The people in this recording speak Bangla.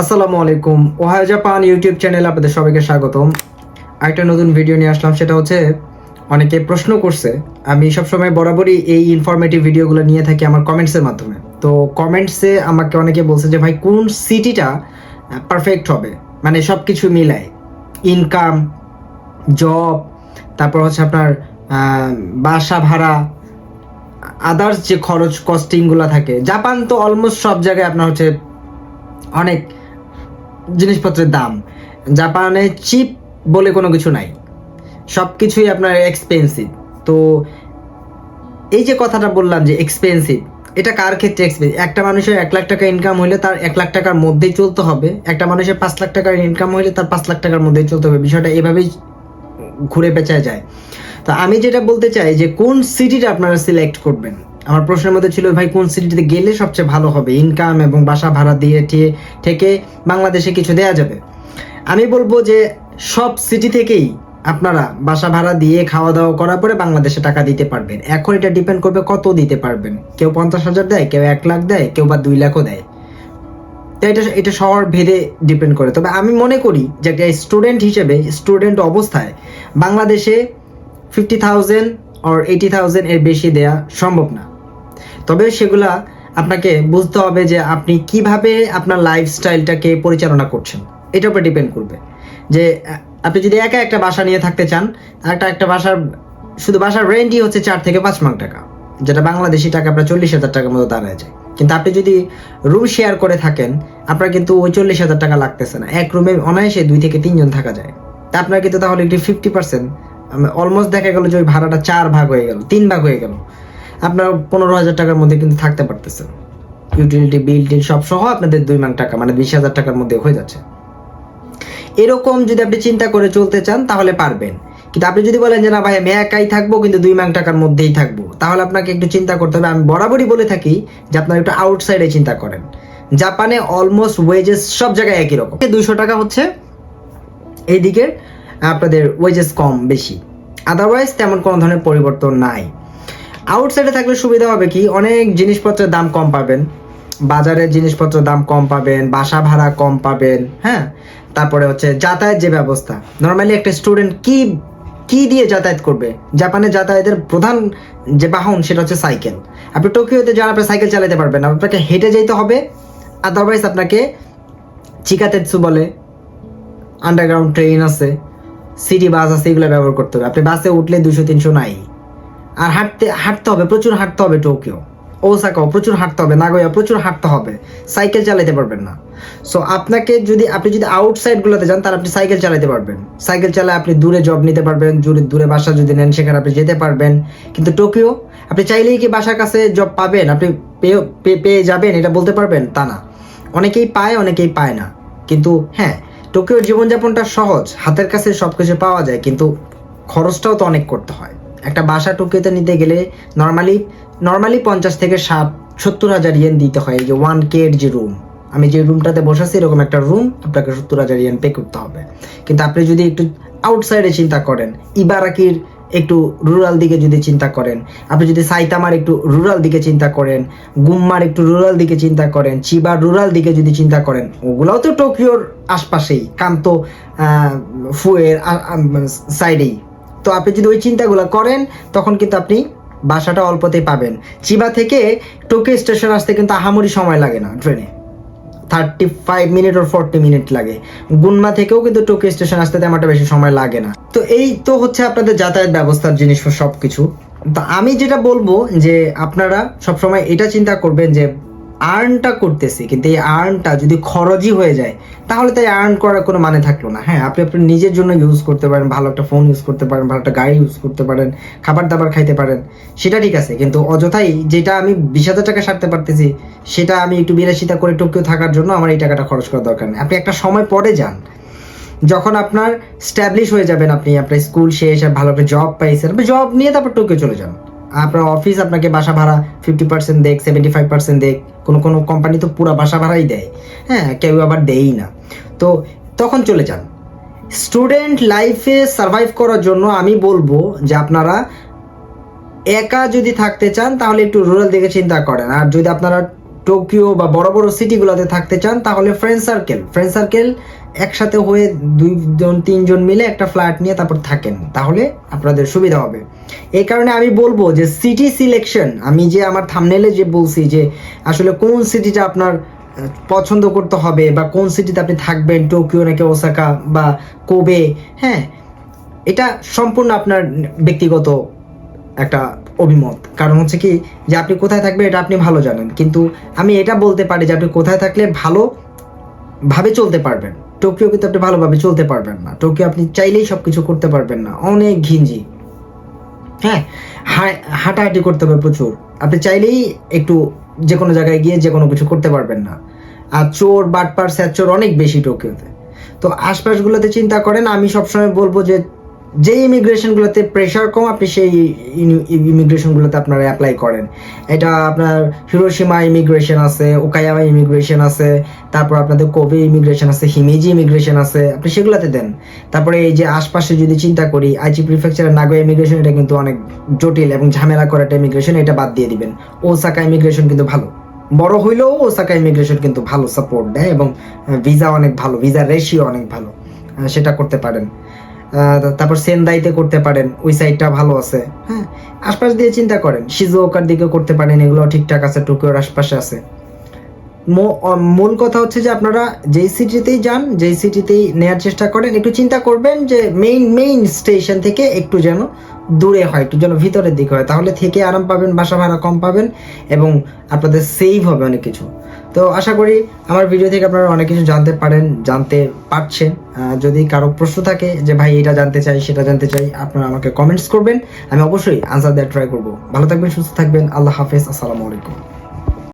আসসালামু আলাইকুম। ওহায় জাপান ইউটিউব চ্যানেলে আপনাদের সবাইকে স্বাগতম। একটা নতুন ভিডিও নিয়ে আসলাম, সেটা হচ্ছে, অনেকে প্রশ্ন করছে, আমি সবসময় বরাবরই এই ইনফরমেটিভ ভিডিওগুলো নিয়ে থাকি আমার কমেন্টসের মাধ্যমে। তো কমেন্টসে আমাকে অনেকে বলছে যে, ভাই, কোন সিটিটা পারফেক্ট হবে? মানে সব কিছু মিলায়। ইনকাম জব তারপর হচ্ছে আপনার বাসা ভাড়া আদার্স যে খরচ কস্টিংগুলো থাকে। জাপান তো অলমোস্ট সব জায়গায় আপনার হচ্ছে অনেক জিনিসপত্রের দাম। জাপানে চিপ বলে কোনো কিছু নাই। সব কিছুই আপনার এক্সপেন্সিভ তো এই যে কথাটা বললাম যে এক্সপেন্সিভ এটা কার ক্ষেত্রে এক্সপেন্সিভ একটা মানুষের এক লাখ টাকা ইনকাম হলে তার এক লাখ টাকার মধ্যেই চলতে হবে। একটা মানুষের পাঁচ লাখ টাকার ইনকাম হলে তার পাঁচ লাখ টাকার মধ্যেই চলতে হবে। বিষয়টা এভাবেই ঘুরে পেঁচায় যায়। তো আমি যেটা বলতে চাই যে কোন সিটিটা আপনারা সিলেক্ট করবেন? আমার প্রশ্নের মধ্যে ছিল, ভাই, কোন সিটিতে গেলে সবচেয়ে ভালো হবে? ইনকাম এবং বাসা ভাড়া দিয়ে থেকে বাংলাদেশে কিছু দেয়া যাবে? আমি বলব যে, সব সিটি থেকেই আপনারা বাসা ভাড়া দিয়ে খাওয়া দাওয়া করার পরে বাংলাদেশে টাকা দিতে পারবেন। এখন এটা ডিপেন্ড করবে কত দিতে পারবেন। কেউ পঞ্চাশ হাজার দেয়, কেউ এক লাখ দেয়, কেউ বা দুই লাখও দেয়। তো এটা এটা শহর ভেদে ডিপেন্ড করে। তবে আমি মনে করি যে একটা স্টুডেন্ট হিসেবে স্টুডেন্ট অবস্থায় বাংলাদেশে fifty thousand or eighty thousand এর বেশি দেয়া সম্ভব না। তবে সেগুলা আপনাকে বুঝতে হবে যে আপনি কীভাবে আপনার লাইফস্টাইলটাকে পরিচালনা করছেন। এটার উপর ডিপেন্ড করবে। যে আপনি যদি একা একটা বাসা নিয়ে থাকতে চান, একটা একটা বাসার, শুধু বাসার রেন্টই হচ্ছে চার থেকে পাঁচ লাখ টাকা, যেটা বাংলাদেশি টাকা আপনার চল্লিশ হাজার টাকার মতো দাঁড়ায় যায়। কিন্তু আপনি যদি রুম শেয়ার করে থাকেন, আপনার কিন্তু ওই চল্লিশ হাজার টাকা লাগতেছে না। এক রুমে অনায়াসে দুই থেকে তিনজন থাকা যায়। তা আপনার কিন্তু তাহলে একটি ফিফটি পার্সেন্ট অলমোস্ট দেখা গেল যে ওই ভাড়াটা চার ভাগ হয়ে গেল, তিন ভাগ হয়ে গেল। আপনার পনেরো হাজার টাকার মধ্যে কিন্তু থাকতে পারতেছেন ইউটিলিটি বিল টিল সব সহ আপনাদের দুই লাখ টাকা মানে বিশ হাজার টাকার মধ্যে হয়ে যাচ্ছে। এরকম যদি আপনি চিন্তা করে চলতে চান, তাহলে পারবেন। কিন্তু আপনি যদি বলেন যে, না ভাই, আমি একাই থাকব, কিন্তু দুই লাখ টাকার মধ্যেই থাকব তাহলে আপনাকে একটু চিন্তা করতে হবে। আমি বরাবরই বলে থাকি যে, আপনারা একটু আউটসাইডে চিন্তা করেন। জাপানে অলমোস্ট ওয়েজেস সব জায়গায় একই রকম। দুইশো টাকা হচ্ছে এই এইদিকে আপনাদের ওয়েজেস কম, বেশি। আদারওয়াইজ তেমন কোনো ধরনের পরিবর্তন নাই। আউটসাইডে থাকলে সুবিধা হবে কি? অনেক জিনিসপত্রের দাম কম পাবেন। বাজারের জিনিসপত্রের দাম কম পাবেন, বাসা ভাড়া কম পাবেন হ্যাঁ? তারপরে হচ্ছে যাতায়াত যে ব্যবস্থা। নর্মালি একটা স্টুডেন্ট কি কি দিয়ে যাতায়াত করবে? জাপানে যাতায়াতের প্রধান যে বাহন, সেটা হচ্ছে সাইকেল। আপনি টোকিওতে যান আপনি সাইকেল চালাতে পারবেন আপনাকে হেঁটে যেতে হবে। আদারওয়াইজ আপনাকে চিকাতেৎসু বলে আন্ডারগ্রাউন্ড ট্রেন আছে সিটি বাস আছে, এগুলো ব্যবহার করতে হবে। আপনি বাসে উঠলে দুশো তিনশো নাই। আর হাঁটতে হাঁটতে হবে, প্রচুর হাঁটতে হবে টোকিও। ওসাকাও, প্রচুর হাঁটতে হবে নাগোয়া প্রচুর হাঁটতে হবে। সাইকেল চালাতে পারবেন না। সো আপনাকে যদি, আপনি যদি আউটসাইড গুলোতে যান, তাহলে আপনি সাইকেল চালাতে পারবেন। সাইকেল চালায় আপনি দূরে জব নিতে পারবেন, দূরে দূরে বাসা যদি নেন, সেখানে আপনি যেতে পারবেন। কিন্তু টোকিও, আপনি চাইলেই কি বাসার কাছে জব পাবেন? আপনি পেয়ে পেয়ে যাবেন, এটা বলতে পারবেন? তা না। অনেকেই পায় অনেকেই পায় না। কিন্তু হ্যাঁ টোকিওর জীবনযাপনটা সহজ। হাতের কাছে সব কিছু পাওয়া যায়, কিন্তু খরচটাও তো অনেক করতে হয়। একটা বাসা টোকিওতে নিতে গেলে নর্মালি নর্মালি পঞ্চাশ থেকে ষাট, সত্তর হাজার ইয়েন দিতে হয় যে ওয়ান কে এর যে রুম আমি যে রুমটাতে বসেছি এরকম একটা রুম আপনাকে সত্তর হাজার ইয়েন পে করতে হবে। কিন্তু আপনি যদি একটু আউটসাইডে চিন্তা করেন, ইবারাকির একটু রুরাল দিকে যদি চিন্তা করেন, আপনি যদি সাইতামার একটু রুরাল দিকে চিন্তা করেন, গুম্মার একটু রুরাল দিকে চিন্তা করেন, চিবার রুরাল দিকে যদি চিন্তা করেন, ওগুলাও তো টোকিওর আশপাশেই, কান্ত ফুয়ের সাইডেই তো আপনি যদি ওই চিন্তাগুলো করেন, তখন কিন্তু আপনি বাসাটা অল্পতেই পাবেন। চিবা থেকে টোকিও স্টেশন আসতে কিন্তু আহামরি সময় লাগে না ট্রেনে। Thirty five minute or forty minute লাগে। গুনমা থেকেও কিন্তু টোকিও স্টেশন আসতে তেমন একটা বেশি সময় লাগে না। তো এই তো হচ্ছে আপনাদের যাতায়াত ব্যবস্থার জিনিস সব কিছু তো আমি যেটা বলব যে আপনারা সবসময় এটা চিন্তা করবেন যে আর্নটা করতেছি, কিন্তু এই আর্নটা যদি খরচই হয়ে যায়, তাহলে তাই আর্ন করার কোনো মানে থাকল না। হ্যাঁ আপনি আপনার নিজের জন্য ইউজ করতে পারেন, ভালো একটা ফোন ইউজ করতে পারেন, ভালো একটা গাড়ি ইউজ করতে পারেন খাবার দাবার খাইতে পারেন, সেটা ঠিক আছে। কিন্তু অযথাই যেটা আমি বিশ হাজার টাকা সারতে পারতেছি, সেটা আমি একটু বিলাসিতা করে টোকিও থাকার জন্য আমার এই টাকাটা খরচ করা দরকার নেই। আপনি একটা সময় পরে যান। যখন আপনার স্ট্যাবলিশ হয়ে যাবেন আপনি, আপনার স্কুল শেষ, আর ভালো একটা জব পাইছেন জব নিয়ে তারপর টোকিও চলে যান। আপনার অফিস আপনাকে বাসা ভাড়া ফিফটি পার্সেন্ট দেখ সেভেন্টি ফাইভ পার্সেন্ট দেখ কোনো কোনো কোম্পানি তো পুরো বাসা ভাড়াই দেয়। হ্যাঁ কেউ আবার দেয়ই না। তো তখন চলে যান। স্টুডেন্ট লাইফে সার্ভাইভ করার জন্য আমি বলব যে আপনারা একা যদি থাকতে চান, তাহলে একটু রুরাল দিকে চিন্তা করেন। আর যদি আপনারা টোকিও বা বড় বড় সিটিগুলোতে থাকতে চান, তাহলে ফ্রেন্ড সার্কেল ফ্রেন্ড সার্কেল একসাথে হয়ে দুইজন, তিনজন মিলে একটা ফ্ল্যাট নিয়ে তারপর থাকেন, তাহলে আপনাদের সুবিধা হবে। এই কারণে আমি বলব যে সিটি সিলেকশন আমি যে আমার থামনেলে যে বলছি যে আসলে কোন সিটিটা আপনার পছন্দ করতে হবে বা কোন সিটিতে আপনি থাকবেন, টোকিও নাকি ওসাকা বা কোবে হ্যাঁ এটা সম্পূর্ণ আপনার ব্যক্তিগত একটা অভিমত। কারণ হচ্ছে কি যে আপনি কোথায় থাকবেন এটা আপনি ভালো জানেন। কিন্তু আমি এটা বলতে পারি যে আপনি কোথায় থাকলে ভালো ভাবে চলতে পারবেন। টোকিও কিন্তু আপনি ভালোভাবে চলতে পারবেন না। টোকিও আপনি চাইলেই সব কিছু করতে পারবেন না। অনেক ঘিঞ্জি। হ্যাঁ হাঁটাহাঁটি করতে হবে প্রচুর। আপনি চাইলেই একটু যে কোনো জায়গায় গিয়ে যে কোনো কিছু করতে পারবেন না। আর চোর, বাটপার, স্যাচোর অনেক বেশি টোকিওতে। তো আশপাশগুলোতে চিন্তা করেন, আমি সবসময় বলব যে যে ইমিগ্রেশনগুলোতে প্রেশার কম, আপনি সেই ইমিগ্রেশনগুলোতে আপনারা অ্যাপ্লাই করেন। এটা আপনার হিরোসীমা ইমিগ্রেশন আছে ওকায়ামা ইমিগ্রেশন আছে, তারপর আপনাদের কোবে ইমিগ্রেশন আছে হিমেজি ইমিগ্রেশন আছে, আপনি সেগুলোতে দেন। তারপরে এই যে আশপাশে যদি চিন্তা করি আইচি প্রিফেকচারের নাগোয়া ইমিগ্রেশন এটা কিন্তু অনেক জটিল এবং ঝামেলা করা একটা ইমিগ্রেশন এটা বাদ দিয়ে দিবেন। ওসাকা ইমিগ্রেশন কিন্তু ভালো। বড় হইলেও ওসাকা ইমিগ্রেশন কিন্তু ভালো সাপোর্ট দেয় এবং ভিসা অনেক ভালো ভিসা রেশিও অনেক ভালো সেটা করতে পারেন। তারপর সেন্দাইতে করতে পারেন, ওই সাইডটা ভালো আছে। হ্যাঁ আশপাশ দিয়ে চিন্তা করেন শিজুওকার দিকে করতে পারেন, এগুলো ঠিকঠাক আছে টোকিওর আশপাশে আছে। মূল কথা হচ্ছে যে আপনারা যেই সিটিতেই যান, যেই সিটিতেই নেয়ার চেষ্টা করেন, একটু চিন্তা করবেন যে মেইন মেইন স্টেশন থেকে একটু যেন দূরে হয়, একটু যেন ভিতরের দিকে হয়, তাহলে থেকে আরাম পাবেন, বাসা ভাড়া কম পাবেন, এবং আপনাদের সেভ হবে অনেক কিছু। তো আশা করি আমার ভিডিও থেকে আপনারা অনেক কিছু জানতে পারেন, জানতে পারছেন। যদি কারও প্রশ্ন থাকে যে, ভাই, এটা জানতে চাই, সেটা জানতে চাই আপনারা আমাকে কমেন্টস করবেন। আমি অবশ্যই আনসার দেওয়ার ট্রাই করব। ভালো থাকবেন, সুস্থ থাকবেন। আল্লাহ হাফেজ, আসসালামু আলাইকুম।